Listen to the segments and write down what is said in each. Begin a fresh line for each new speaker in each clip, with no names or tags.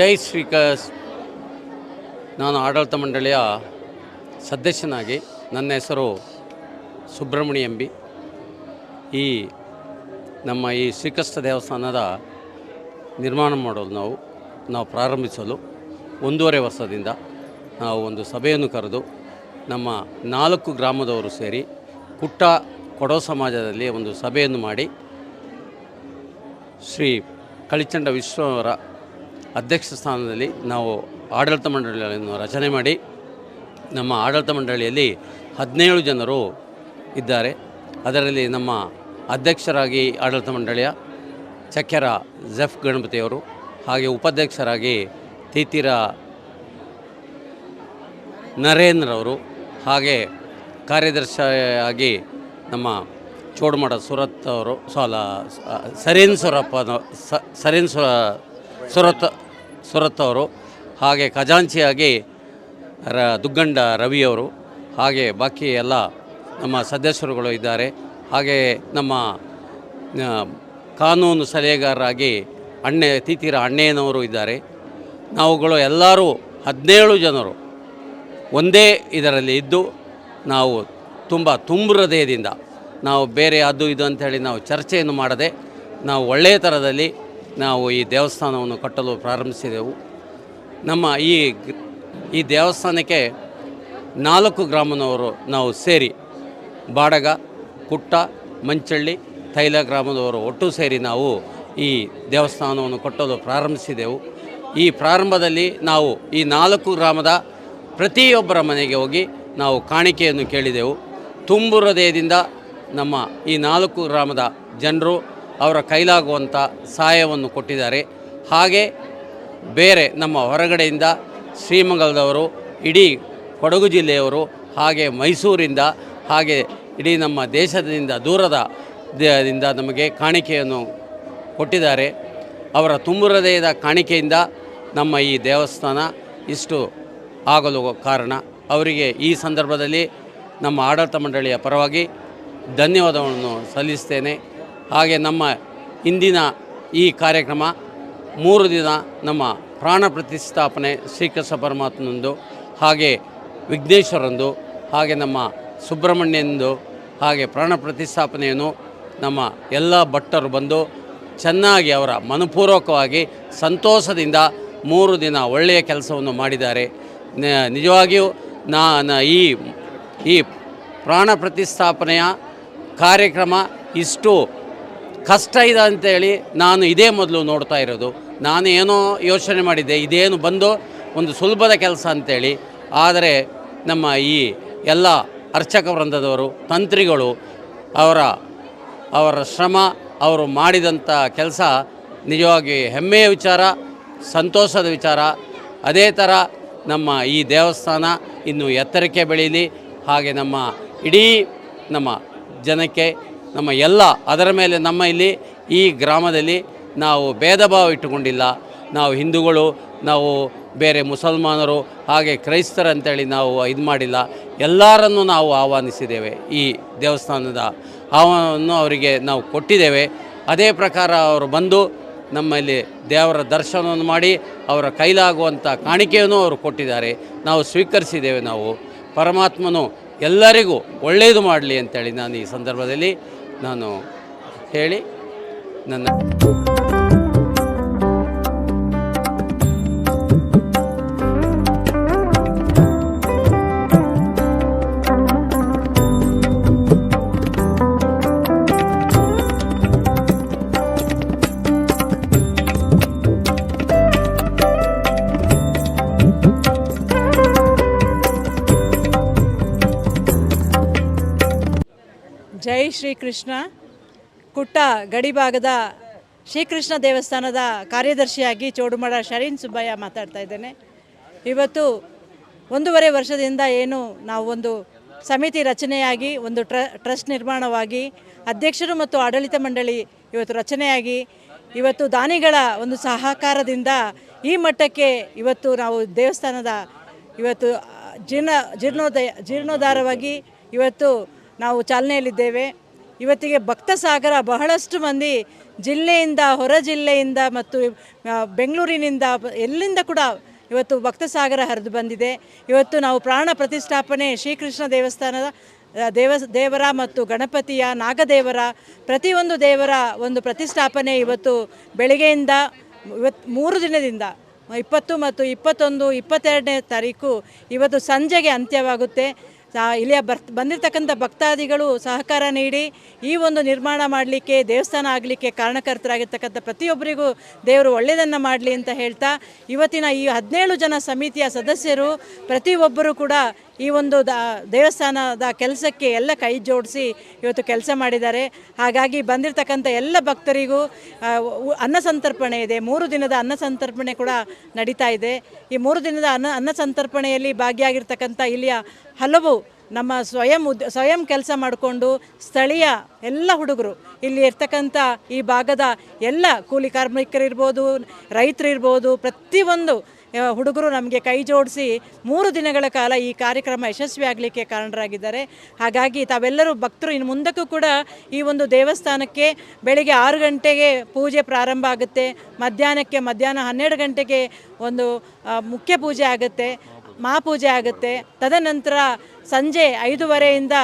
ಜೈ ಶ್ರೀಕಸ್. ನಾನು ಆಡಳಿತ ಮಂಡಳಿಯ ಸದಸ್ಯನಾಗಿ ನನ್ನ ಹೆಸರು ಸುಬ್ರಹ್ಮಣ್ಯ ಎಂಬಿ. ಈ ನಮ್ಮ ಈ ಶ್ರೀಕೃಷ್ಣ ದೇವಸ್ಥಾನದ ನಿರ್ಮಾಣ ಮಾಡಲು ನಾವು ನಾವು ಪ್ರಾರಂಭಿಸಲು ಒಂದೂವರೆ ವರ್ಷದಿಂದ ನಾವು ಒಂದು ಸಭೆಯನ್ನು ಕರೆದು ನಮ್ಮ ನಾಲ್ಕು ಗ್ರಾಮದವರು ಸೇರಿ ಕುಟ್ಟ ಕೊಡೋ ಸಮಾಜದಲ್ಲಿ ಒಂದು ಸಭೆಯನ್ನು ಮಾಡಿ ಶ್ರೀ ಕಳಿಚಂಡ ವಿಶ್ವವರ ಅಧ್ಯಕ್ಷ ಸ್ಥಾನದಲ್ಲಿ ನಾವು ಆಡಳಿತ ಮಂಡಳಿಯನ್ನು ರಚನೆ ಮಾಡಿ ನಮ್ಮ ಆಡಳಿತ ಮಂಡಳಿಯಲ್ಲಿ ಹದಿನೇಳು ಜನರು ಇದ್ದಾರೆ. ಅದರಲ್ಲಿ ನಮ್ಮ ಅಧ್ಯಕ್ಷರಾಗಿ ಆಡಳಿತ ಮಂಡಳಿಯ ಚಕ್ಕೆರ ಜೆಫ್ ಗಣಪತಿಯವರು ಹಾಗೆ ಉಪಾಧ್ಯಕ್ಷರಾಗಿ ತೀತಿರ ನರೇಂದ್ರವರು ಹಾಗೆ ಕಾರ್ಯದರ್ಶಿಯಾಗಿ ನಮ್ಮ ಚೋಡಮಡ ಸುರತ್ ಅವರು, ಸಾಲ ಸರೇನ್ ಸುರಪ್ಪ ಸರೀನ್ ಸುರ ಸುರತ್ ಸುರತ್ ಅವರು ಹಾಗೆ ಖಜಾಂಚಿಯಾಗಿ ರ ದುಗ್ಗಂಡ ರವಿಯವರು ಹಾಗೆ ಬಾಕಿ ಎಲ್ಲ ನಮ್ಮ ಸದಸ್ಯರುಗಳು ಇದ್ದಾರೆ. ಹಾಗೆ ನಮ್ಮ ಕಾನೂನು ಸಲಹೆಗಾರರಾಗಿ ಅಣ್ಣೆ, ತೀತಿರ ಅಣ್ಣಯ್ಯನವರು ಇದ್ದಾರೆ. ನಾವುಗಳು ಎಲ್ಲರೂ ಹದಿನೇಳು ಜನರು ಒಂದೇ ಇದರಲ್ಲಿ ಇದ್ದು ನಾವು ತುಂಬ ತುಂಬು ಹೃದಯದಿಂದ ನಾವು ಬೇರೆ ಅದು ಇದು ಅಂಥೇಳಿ ನಾವು ಚರ್ಚೆಯನ್ನು ಮಾಡದೆ ನಾವು ಒಳ್ಳೆಯ ಥರದಲ್ಲಿ ನಾವು ಈ ದೇವಸ್ಥಾನವನ್ನು ಕಟ್ಟಲು ಪ್ರಾರಂಭಿಸಿದೆವು. ನಮ್ಮ ಈ ಈ ದೇವಸ್ಥಾನಕ್ಕೆ ನಾಲ್ಕು ಗ್ರಾಮದವರು ನಾವು ಸೇರಿ, ಬಾಡಗ, ಕುಟ್ಟ, ಮಂಚಳ್ಳಿ, ತೈಲ ಗ್ರಾಮದವರು ಒಟ್ಟು ಸೇರಿ ನಾವು ಈ ದೇವಸ್ಥಾನವನ್ನು ಕಟ್ಟಲು ಪ್ರಾರಂಭಿಸಿದೆವು. ಈ ಪ್ರಾರಂಭದಲ್ಲಿ ನಾವು ಈ ನಾಲ್ಕು ಗ್ರಾಮದ ಪ್ರತಿಯೊಬ್ಬರ ಮನೆಗೆ ಹೋಗಿ ನಾವು ಕಾಣಿಕೆಯನ್ನು ಕೇಳಿದೆವು. ತುಂಬು ಹೃದಯದಿಂದ ನಮ್ಮ ಈ ನಾಲ್ಕು ಗ್ರಾಮದ ಜನರು ಅವರ ಕೈಲಾಗುವಂಥ ಸಹಾಯವನ್ನು ಕೊಟ್ಟಿದ್ದಾರೆ. ಹಾಗೆ ಬೇರೆ ನಮ್ಮ ಹೊರಗಡೆಯಿಂದ ಶ್ರೀಮಂಗಲದವರು, ಇಡೀ ಕೊಡಗು ಜಿಲ್ಲೆಯವರು, ಹಾಗೆ ಮೈಸೂರಿಂದ, ಹಾಗೆ ಇಡೀ ನಮ್ಮ ದೇಶದಿಂದ ದೂರದ ದಿಂದ ನಮಗೆ ಕಾಣಿಕೆಯನ್ನು ಕೊಟ್ಟಿದ್ದಾರೆ. ಅವರ ತುಂಬು ಹೃದಯದ ಕಾಣಿಕೆಯಿಂದ ನಮ್ಮ ಈ ದೇವಸ್ಥಾನ ಇಷ್ಟು ಆಗಲು ಕಾರಣ. ಅವರಿಗೆ ಈ ಸಂದರ್ಭದಲ್ಲಿ ನಮ್ಮ ಆಡಳಿತ ಮಂಡಳಿಯ ಪರವಾಗಿ ಧನ್ಯವಾದವನ್ನು ಸಲ್ಲಿಸ್ತೇನೆ. ಹಾಗೆ ನಮ್ಮ ಇಂದಿನ ಈ ಕಾರ್ಯಕ್ರಮ ಮೂರು ದಿನ ನಮ್ಮ ಪ್ರಾಣ ಪ್ರತಿಷ್ಠಾಪನೆ ಶ್ರೀಕೃಷ್ಣ ಪರಮಾತ್ಮನಂದು, ಹಾಗೆ ವಿಘ್ನೇಶ್ವರಂದು ಹಾಗೆ ನಮ್ಮ ಸುಬ್ರಹ್ಮಣ್ಯಂದು ಹಾಗೆ ಪ್ರಾಣ ಪ್ರತಿಷ್ಠಾಪನೆಯನ್ನು ನಮ್ಮ ಎಲ್ಲ ಭಟ್ಟರು ಬಂದು ಚೆನ್ನಾಗಿ ಅವರ ಮನಪೂರ್ವಕವಾಗಿ ಸಂತೋಷದಿಂದ ಮೂರು ದಿನ ಒಳ್ಳೆಯ ಕೆಲಸವನ್ನು ಮಾಡಿದ್ದಾರೆ. ನಿಜವಾಗಿಯೂ ನಾನು ಈ ಈ ಪ್ರಾಣ ಪ್ರತಿಷ್ಠಾಪನೆಯ ಕಾರ್ಯಕ್ರಮ ಇಷ್ಟು ಕಷ್ಟ ಇದೆ ಅಂತೇಳಿ ನಾನು ಇದೇ ಮೊದಲು ನೋಡ್ತಾ ಇರೋದು. ನಾನು ಏನೋ ಯೋಚನೆ ಮಾಡಿದ್ದೆ, ಇದೇನು ಬಂದು ಒಂದು ಸುಲಭದ ಕೆಲಸ ಅಂತೇಳಿ. ಆದರೆ ನಮ್ಮ ಈ ಎಲ್ಲ ಅರ್ಚಕ ವೃಂದದವರು, ತಂತ್ರಿಗಳು, ಅವರ ಅವರ ಶ್ರಮ, ಅವರು ಮಾಡಿದಂಥ ಕೆಲಸ ನಿಜವಾಗಿ ಹೆಮ್ಮೆಯ ವಿಚಾರ, ಸಂತೋಷದ ವಿಚಾರ. ಅದೇ ಥರ ನಮ್ಮ ಈ ದೇವಸ್ಥಾನ ಇನ್ನು ಎತ್ತರಕ್ಕೆ ಬೆಳೀಲಿ. ಹಾಗೆ ನಮ್ಮ ಇಡೀ ನಮ್ಮ ಜನಕ್ಕೆ ನಮ್ಮ ಎಲ್ಲ, ಅದರ ಮೇಲೆ ನಮ್ಮ ಇಲ್ಲಿ ಈ ಗ್ರಾಮದಲ್ಲಿ ನಾವು ಭೇದ ಭಾವ ಇಟ್ಟುಕೊಂಡಿಲ್ಲ. ನಾವು ಹಿಂದೂಗಳು, ನಾವು ಬೇರೆ ಮುಸಲ್ಮಾನರು, ಹಾಗೆ ಕ್ರೈಸ್ತರಂತೇಳಿ ನಾವು ಇದು ಮಾಡಿಲ್ಲ. ಎಲ್ಲರನ್ನೂ ನಾವು ಆಹ್ವಾನಿಸಿದ್ದೇವೆ ಈ ದೇವಸ್ಥಾನದ ಆಹ್ವಾನವನ್ನು ಅವರಿಗೆ ನಾವು ಕೊಟ್ಟಿದ್ದೇವೆ. ಅದೇ ಪ್ರಕಾರ ಅವರು ಬಂದು ನಮ್ಮಲ್ಲಿ ದೇವರ ದರ್ಶನವನ್ನು ಮಾಡಿ ಅವರ ಕೈಲಾಗುವಂಥ ಕಾಣಿಕೆಯನ್ನು ಅವರು ಕೊಟ್ಟಿದ್ದಾರೆ. ನಾವು ಸ್ವೀಕರಿಸಿದ್ದೇವೆ ನಾವು. ಪರಮಾತ್ಮನು ಎಲ್ಲರಿಗೂ ಒಳ್ಳೆಯದು ಮಾಡಲಿ ಅಂತೇಳಿ ನಾನು ಈ ಸಂದರ್ಭದಲ್ಲಿ ನಾನು ಹೇಳಿ ನನ್ನ
ಜೈ ಶ್ರೀಕೃಷ್ಣ ಕುಟ್ಟ ಗಡಿಭಾಗದ ಶ್ರೀಕೃಷ್ಣ ದೇವಸ್ಥಾನದ ಕಾರ್ಯದರ್ಶಿಯಾಗಿ ಚೋಡುಮಡ ಶರೀನ್ ಸುಬ್ಬಯ್ಯ ಮಾತಾಡ್ತಾ ಇದ್ದೇನೆ. ಇವತ್ತು ಒಂದೂವರೆ ವರ್ಷದಿಂದ ಏನು ನಾವು ಒಂದು ಸಮಿತಿ ರಚನೆಯಾಗಿ, ಒಂದು ಟ್ರ, ಟ್ರಸ್ಟ್ ನಿರ್ಮಾಣವಾಗಿ, ಅಧ್ಯಕ್ಷರು ಮತ್ತು ಆಡಳಿತ ಮಂಡಳಿ ಇವತ್ತು ರಚನೆಯಾಗಿ, ಇವತ್ತು ದಾನಿಗಳ ಒಂದು ಸಹಕಾರದಿಂದ ಈ ಮಟ್ಟಕ್ಕೆ ಇವತ್ತು ನಾವು ದೇವಸ್ಥಾನದ ಇವತ್ತು ಜೀರ್ಣ, ಜೀರ್ಣೋದಯ, ಜೀರ್ಣೋದ್ಧಾರವಾಗಿ ಇವತ್ತು ನಾವು ಚಾಲನೆಯಲ್ಲಿದ್ದೇವೆ. ಇವತ್ತಿಗೆ ಭಕ್ತ ಸಾಗರ ಬಹಳಷ್ಟು ಮಂದಿ ಜಿಲ್ಲೆಯಿಂದ, ಹೊರ ಜಿಲ್ಲೆಯಿಂದ ಮತ್ತು ಬೆಂಗಳೂರಿನಿಂದ ಎಲ್ಲಿಂದ ಕೂಡ ಇವತ್ತು ಭಕ್ತ ಸಾಗರ ಹರಿದು ಬಂದಿದೆ. ಇವತ್ತು ನಾವು ಪ್ರಾಣ ಪ್ರತಿಷ್ಠಾಪನೆ ಶ್ರೀಕೃಷ್ಣ ದೇವಸ್ಥಾನದ ದೇವ, ದೇವರ ಮತ್ತು ಗಣಪತಿಯ ನಾಗದೇವರ, ಪ್ರತಿಯೊಂದು ದೇವರ ಒಂದು ಪ್ರತಿಷ್ಠಾಪನೆ ಇವತ್ತು ಬೆಳಗ್ಗೆಯಿಂದ ಇವತ್ತು ಮೂರು ದಿನದಿಂದ ಇಪ್ಪತ್ತು ಮತ್ತು ಇಪ್ಪತ್ತೊಂದು, ಇಪ್ಪತ್ತೆರಡನೇ ತಾರೀಕು ಇವತ್ತು ಸಂಜೆಗೆ ಅಂತ್ಯವಾಗುತ್ತೆ. ಇಲ್ಲಿಯ ಬರ್ ಬಂದಿರತಕ್ಕಂಥ ಭಕ್ತಾದಿಗಳು ಸಹಕಾರ ನೀಡಿ ಈ ಒಂದು ನಿರ್ಮಾಣ ಮಾಡಲಿಕ್ಕೆ, ದೇವಸ್ಥಾನ ಆಗಲಿಕ್ಕೆ ಕಾರಣಕರ್ತರಾಗಿರ್ತಕ್ಕಂಥ ಪ್ರತಿಯೊಬ್ಬರಿಗೂ ದೇವರು ಒಳ್ಳೆಯದನ್ನು ಮಾಡಲಿ ಅಂತ ಹೇಳ್ತಾ, ಇವತ್ತಿನ ಈ ಹದಿನೇಳು ಜನ ಸಮಿತಿಯ ಸದಸ್ಯರು ಪ್ರತಿಯೊಬ್ಬರೂ ಕೂಡ ಈ ಒಂದು ದೇವಸ್ಥಾನದ ಕೆಲಸಕ್ಕೆ ಎಲ್ಲ ಕೈ ಜೋಡಿಸಿ ಇವತ್ತು ಕೆಲಸ ಮಾಡಿದ್ದಾರೆ. ಹಾಗಾಗಿ ಬಂದಿರತಕ್ಕಂಥ ಎಲ್ಲ ಭಕ್ತರಿಗೂ ಅನ್ನಸಂತರ್ಪಣೆ ಅನ್ನ ಸಂತರ್ಪಣೆ ಇದೆ. ಮೂರು ದಿನದ ಅನ್ನ ಸಂತರ್ಪಣೆ ಕೂಡ ನಡೀತಾ ಇದೆ. ಈ ಮೂರು ದಿನದ ಅನ್ನ ಅನ್ನ ಸಂತರ್ಪಣೆಯಲ್ಲಿ ಭಾಗಿಯಾಗಿರ್ತಕ್ಕಂಥ ಇಲ್ಲಿಯ ಹಲವು ನಮ್ಮ ಸ್ವಯಂ ಉದ್, ಸ್ವಯಂ ಕೆಲಸ ಮಾಡಿಕೊಂಡು ಸ್ಥಳೀಯ ಎಲ್ಲ ಹುಡುಗರು, ಇಲ್ಲಿ ಇರ್ತಕ್ಕಂಥ ಈ ಭಾಗದ ಎಲ್ಲ ಕೂಲಿ ಕಾರ್ಮಿಕರಿರ್ಬೋದು, ರೈತರಿರ್ಬೋದು, ಪ್ರತಿಯೊಂದು ಹುಡುಗರು ನಮಗೆ ಕೈ ಜೋಡಿಸಿ ಮೂರು ದಿನಗಳ ಕಾಲ ಈ ಕಾರ್ಯಕ್ರಮ ಯಶಸ್ವಿ ಆಗಲಿಕ್ಕೆ ಕಾರಣರಾಗಿದ್ದಾರೆ. ಹಾಗಾಗಿ ತಾವೆಲ್ಲರೂ ಭಕ್ತರು, ಇನ್ನು ಮುಂದಕ್ಕೂ ಕೂಡ ಈ ಒಂದು ದೇವಸ್ಥಾನಕ್ಕೆ ಬೆಳಿಗ್ಗೆ ಆರು ಗಂಟೆಗೆ ಪೂಜೆ ಪ್ರಾರಂಭ ಆಗುತ್ತೆ. ಮಧ್ಯಾಹ್ನಕ್ಕೆ ಮಧ್ಯಾಹ್ನ ಹನ್ನೆರಡು ಗಂಟೆಗೆ ಒಂದು ಮುಖ್ಯ ಪೂಜೆ ಆಗುತ್ತೆ. ಮಹಾಪೂಜೆ ಆಗುತ್ತೆ. ತದನಂತರ ಸಂಜೆ ಐದೂವರೆಯಿಂದ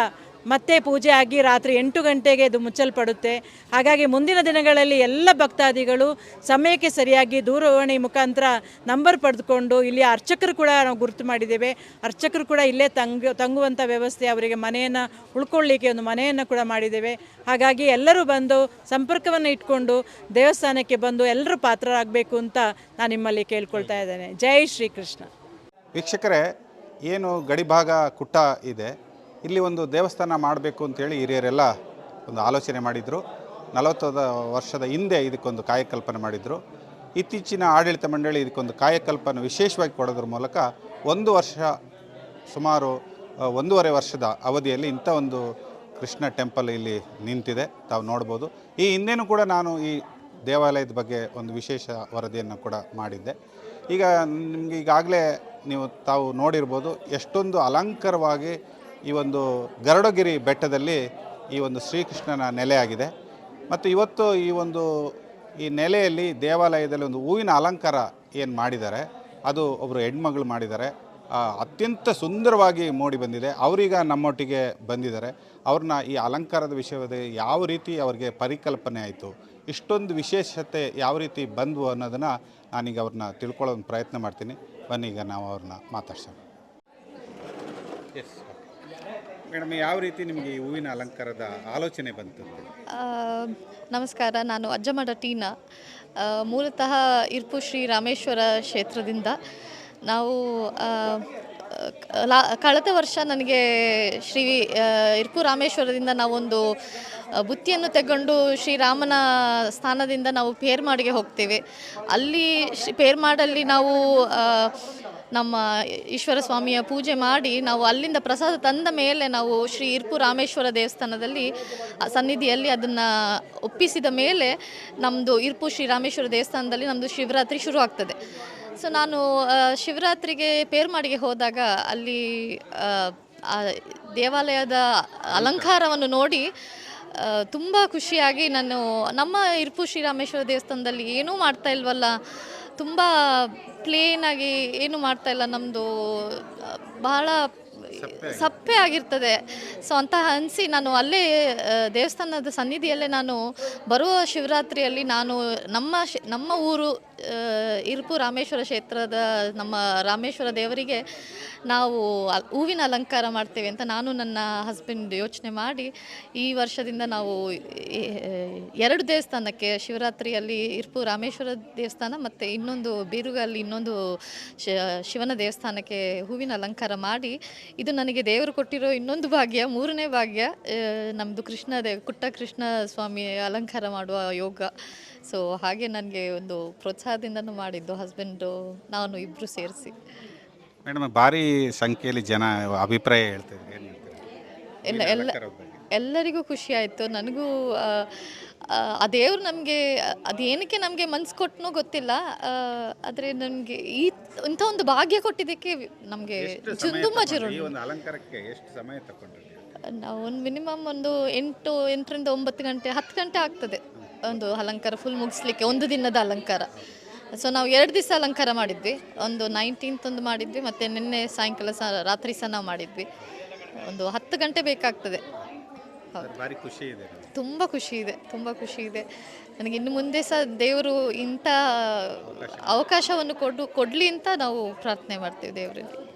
ಮತ್ತೆ ಪೂಜೆ ಆಗಿ ರಾತ್ರಿ ಎಂಟು ಗಂಟೆಗೆ ಇದು ಮುಚ್ಚಲ್ಪಡುತ್ತೆ. ಹಾಗಾಗಿ ಮುಂದಿನ ದಿನಗಳಲ್ಲಿ ಎಲ್ಲ ಭಕ್ತಾದಿಗಳು ಸಮಯಕ್ಕೆ ಸರಿಯಾಗಿ ದೂರವಾಣಿ ಮುಖಾಂತರ ನಂಬರ್ ಪಡೆದುಕೊಂಡು ಇಲ್ಲಿ ಅರ್ಚಕರು ಕೂಡ ನಾವು ಗುರುತು ಮಾಡಿದ್ದೇವೆ. ಅರ್ಚಕರು ಕೂಡ ಇಲ್ಲೇ ತಂಗ, ತಂಗುವಂಥ ವ್ಯವಸ್ಥೆ ಅವರಿಗೆ ಮನೆಯನ್ನು ಉಳ್ಕೊಳ್ಳಿಕ್ಕೆ ಒಂದು ಮನೆಯನ್ನು ಕೂಡ ಮಾಡಿದ್ದೇವೆ. ಹಾಗಾಗಿ ಎಲ್ಲರೂ ಬಂದು ಸಂಪರ್ಕವನ್ನು ಇಟ್ಕೊಂಡು ದೇವಸ್ಥಾನಕ್ಕೆ ಬಂದು ಎಲ್ಲರೂ ಪಾತ್ರರಾಗಬೇಕು ಅಂತ ನಾನು ನಿಮ್ಮಲ್ಲಿ ಕೇಳ್ಕೊಳ್ತಾ ಇದ್ದೇನೆ. ಜೈ ಶ್ರೀಕೃಷ್ಣ.
ವೀಕ್ಷಕರೇ, ಏನು ಗಡಿಭಾಗ ಕುಟ್ಟ ಇದೆ. ಇಲ್ಲಿ ಒಂದು ದೇವಸ್ಥಾನ ಮಾಡಬೇಕು ಅಂತೇಳಿ ಹಿರಿಯರೆಲ್ಲ ಒಂದು ಆಲೋಚನೆ ಮಾಡಿದರು. ನಲವತ್ತು ವರ್ಷದ ಹಿಂದೆ ಇದಕ್ಕೊಂದು ಕಾಯಕಲ್ಪನೆ ಮಾಡಿದರು. ಇತ್ತೀಚಿನ ಆಡಳಿತ ಮಂಡಳಿ ಇದಕ್ಕೊಂದು ಕಾಯಕಲ್ಪನೆ ವಿಶೇಷವಾಗಿ ಕೊಡೋದ್ರ ಮೂಲಕ ಒಂದು ವರ್ಷ ಸುಮಾರು ಒಂದೂವರೆ ವರ್ಷದ ಅವಧಿಯಲ್ಲಿ ಇಂಥ ಒಂದು ಕೃಷ್ಣ ಟೆಂಪಲ್ ಇಲ್ಲಿ ನಿಂತಿದೆ. ತಾವು ನೋಡ್ಬೋದು. ಈ ಹಿಂದೆನೂ ಕೂಡ ನಾನು ಈ ದೇವಾಲಯದ ಬಗ್ಗೆ ಒಂದು ವಿಶೇಷ ವರದಿಯನ್ನು ಕೂಡ ಮಾಡಿದ್ದೆ. ಈಗ ನಿಮಗೆ ಈಗಾಗಲೇ ನೀವು ತಾವು ನೋಡಿರ್ಬೋದು ಎಷ್ಟೊಂದು ಅಲಂಕಾರವಾಗಿ ಈ ಒಂದು ಗರುಡಗಿರಿ ಬೆಟ್ಟದಲ್ಲಿ ಈ ಒಂದು ಶ್ರೀಕೃಷ್ಣನ ನೆಲೆಯಾಗಿದೆ. ಮತ್ತು ಇವತ್ತು ಈ ಒಂದು ಈ ನೆಲೆಯಲ್ಲಿ ದೇವಾಲಯದಲ್ಲಿ ಒಂದು ಹೂವಿನ ಅಲಂಕಾರ ಏನು ಮಾಡಿದ್ದಾರೆ, ಅದು ಒಬ್ಬರು ಹೆಣ್ಮಗಳು ಮಾಡಿದ್ದಾರೆ. ಅತ್ಯಂತ ಸುಂದರವಾಗಿ ಮೂಡಿ ಬಂದಿದೆ. ಅವರೀಗ ನಮ್ಮೊಟ್ಟಿಗೆ ಬಂದಿದ್ದಾರೆ. ಅವ್ರನ್ನ ಈ ಅಲಂಕಾರದ ವಿಷಯದಲ್ಲಿ ಯಾವ ರೀತಿ ಅವ್ರಿಗೆ ಪರಿಕಲ್ಪನೆ ಆಯಿತು, ಇಷ್ಟೊಂದು ವಿಶೇಷತೆ ಯಾವ ರೀತಿ ಬಂದವು ಅನ್ನೋದನ್ನು ನಾನೀಗ ಅವ್ರನ್ನ ತಿಳ್ಕೊಳ್ಳೋ ಪ್ರಯತ್ನ ಮಾಡ್ತೀನಿ. ಬನ್ನಿ ಈಗ ನಾವು ಅವ್ರನ್ನ ಮಾತಾಡ್ಸೋಣ. ಎಸ್ ಮೇಡಮ್ ಯಾವ ರೀತಿ ನಿಮಗೆ ಈ ಹೂವಿನ ಅಲಂಕಾರದ ಆಲೋಚನೆ ಬಂತು
ನಮಸ್ಕಾರ ನಾನು ಅಜ್ಜಮಠ ಟೀನಾ. ಮೂಲತಃ ಇರ್ಪು ಶ್ರೀ ರಾಮೇಶ್ವರ ಕ್ಷೇತ್ರದಿಂದ ನಾವು ಕಳೆದ ವರ್ಷ ನನಗೆ ಶ್ರೀ ಇರ್ಪು ರಾಮೇಶ್ವರದಿಂದ ನಾವೊಂದು ಬುತ್ತಿಯನ್ನು ತೆಗೊಂಡು ಶ್ರೀರಾಮನ ಸ್ಥಾನದಿಂದ ನಾವು ಪೇರ್ಮಾಡಿಗೆ ಹೋಗ್ತೇವೆ. ಅಲ್ಲಿ ಪೇರ್ಮಾಡಲ್ಲಿ ನಾವು ನಮ್ಮ ಈಶ್ವರ ಸ್ವಾಮಿಯ ಪೂಜೆ ಮಾಡಿ ನಾವು ಅಲ್ಲಿಂದ ಪ್ರಸಾದ ತಂದ ಮೇಲೆ ನಾವು ಶ್ರೀ ಇರ್ಪು ರಾಮೇಶ್ವರ ದೇವಸ್ಥಾನದಲ್ಲಿ ಸನ್ನಿಧಿಯಲ್ಲಿ ಅದನ್ನು ಒಪ್ಪಿಸಿದ ಮೇಲೆ ನಮ್ಮದು ಇರ್ಪು ಶ್ರೀ ರಾಮೇಶ್ವರ ದೇವಸ್ಥಾನದಲ್ಲಿ ನಮ್ಮದು ಶಿವರಾತ್ರಿ ಶುರು ಆಗ್ತದೆ ಸೊ ನಾನು ಶಿವರಾತ್ರಿಗೆ ಪೇರ್ಮಾಡಿಗೆ ಹೋದಾಗ ಅಲ್ಲಿ ಆ, ದೇವಾಲಯದ ಅಲಂಕಾರವನ್ನು ನೋಡಿ ತುಂಬ ಖುಷಿಯಾಗಿ ನಾನು ನಮ್ಮ ಇರ್ಪು ಶ್ರೀರಾಮೇಶ್ವರ ದೇವಸ್ಥಾನದಲ್ಲಿ ಏನೂ ಮಾಡ್ತಾ ಇಲ್ವಲ್ಲ ತುಂಬ ಪ್ಲೇನಾಗಿ ಏನು ಮಾಡ್ತಾ ಇಲ್ಲ ನಮ್ಮದು ಬಹಳ ಸಪ್ಪೆ ಆಗಿರ್ತದೆ. ಸೊ ಅಂತ ಅನಿಸಿ ನಾನು ಅಲ್ಲೇ ದೇವಸ್ಥಾನದ ಸನ್ನಿಧಿಯಲ್ಲೇ ನಾನು ಬರುವ ಶಿವರಾತ್ರಿಯಲ್ಲಿ ನಾನು ನಮ್ಮ ಶ್- ನಮ್ಮ ಊರು ಇರ್ಪು ರಾಮೇಶ್ವರ ಕ್ಷೇತ್ರದ ನಮ್ಮ ರಾಮೇಶ್ವರ ದೇವರಿಗೆ ನಾವು ಹೂವಿನ ಅಲಂಕಾರ ಮಾಡ್ತೇವೆ ಅಂತ ನಾನು ನನ್ನ ಹಸ್ಬೆಂಡ್ ಯೋಚನೆ ಮಾಡಿ ಈ ವರ್ಷದಿಂದ ನಾವು ಎರಡು ದೇವಸ್ಥಾನಕ್ಕೆ ಶಿವರಾತ್ರಿಯಲ್ಲಿ ಇರ್ಪು ರಾಮೇಶ್ವರ ದೇವಸ್ಥಾನ ಮತ್ತು ಇನ್ನೊಂದು ಬೀರುಗಲ್ಲಿ ಇನ್ನೊಂದು ಶಿವನ ದೇವಸ್ಥಾನಕ್ಕೆ ಹೂವಿನ ಅಲಂಕಾರ ಮಾಡಿ ಇದು ನನಗೆ ದೇವರು ಕೊಟ್ಟಿರೋ ಇನ್ನೊಂದು ಭಾಗ್ಯ, ಮೂರನೇ ಭಾಗ್ಯ ನಮ್ಮದು ಕೃಷ್ಣ ದೇವ್ ಕುಟ್ಟ ಕೃಷ್ಣ ಸ್ವಾಮಿ ಅಲಂಕಾರ ಮಾಡುವ ಯೋಗ. ಸೊ ಹಾಗೆ ನನಗೆ ಒಂದು ಪ್ರೋತ್ಸಾಹದಿಂದನೂ ಮಾಡಿದ್ದು ಹಸ್ಬೆಂಡು ನಾನು ಇಬ್ಬರು ಸೇರಿಸಿ.
ಮೇಡಮ್ ಭಾರಿ ಸಂಖ್ಯೆಯಲ್ಲಿ ಜನ ಅಭಿಪ್ರಾಯ ಹೇಳ್ತಿದ್ರು ಏನು ಹೇಳ್ತೀರಾ?
ಎಲ್ಲ ಎಲ್ಲ
ಅಲಂಕಾರದ ಬಗ್ಗೆ.
ಎಲ್ಲರಿಗೂ ಖುಷಿ ಆಯಿತು. ನನಗೂ ಆ, ಆ, ಆ ದೇವ್ರು ನಮಗೆ ಅದೇನಕ್ಕೆ ನಮಗೆ ಮನ್ಸು ಕೊಟ್ಟನೋ ಗೊತ್ತಿಲ್ಲ. ಆದರೆ ನನಗೆ ಈ ಇಂಥ ಒಂದು ಭಾಗ್ಯ ಕೊಟ್ಟಿದ್ದಕ್ಕೆ ನಮಗೆ ತುಂಬ
ಈ ಒಂದು ಅಲಂಕಾರಕ್ಕೆ ಎಷ್ಟು ಸಮಯ ತಗೊಂಡ್ರಿ?
ನಾವು ಒಂದು ಮಿನಿಮಮ್ ಒಂದು ಎಂಟು ಎಂಟರಿಂದ ಒಂಬತ್ತು ಗಂಟೆ ಹತ್ತು ಗಂಟೆ ಆಗ್ತದೆ. ಒಂದು ಅಲಂಕಾರ ಫುಲ್ ಮುಗಿಸ್ಲಿಕ್ಕೆ ಒಂದು ದಿನದ ಅಲಂಕಾರ. ಸೊ ನಾವು ಎರಡು ದಿವಸ ಅಲಂಕಾರ ಮಾಡಿದ್ವಿ. ಒಂದು ನೈನ್ಟೀನ್ತ್ ಒಂದು ಮಾಡಿದ್ವಿ ಮತ್ತು ನಿನ್ನೆ ಸಾಯಂಕಾಲ ಸಹ ರಾತ್ರಿ ಸಹ ನಾವು ಮಾಡಿದ್ವಿ. ಒಂದು ಹತ್ತು ಗಂಟೆ ಬೇಕಾಗ್ತದೆ. ಹೌದು.
ಭಾರಿ ಖುಷಿ ಇದೆ
ತುಂಬ ಖುಷಿ ಇದೆ ತುಂಬ ಖುಷಿ ಇದೆ. ನನಗೆ ಇನ್ನು ಮುಂದೆ ಸಹ ದೇವರು ಇಂಥ ಅವಕಾಶವನ್ನು ಕೊಡು ಕೊಡಲಿ ಅಂತ ನಾವು ಪ್ರಾರ್ಥನೆ ಮಾಡ್ತೀವಿ ದೇವರಲ್ಲಿ.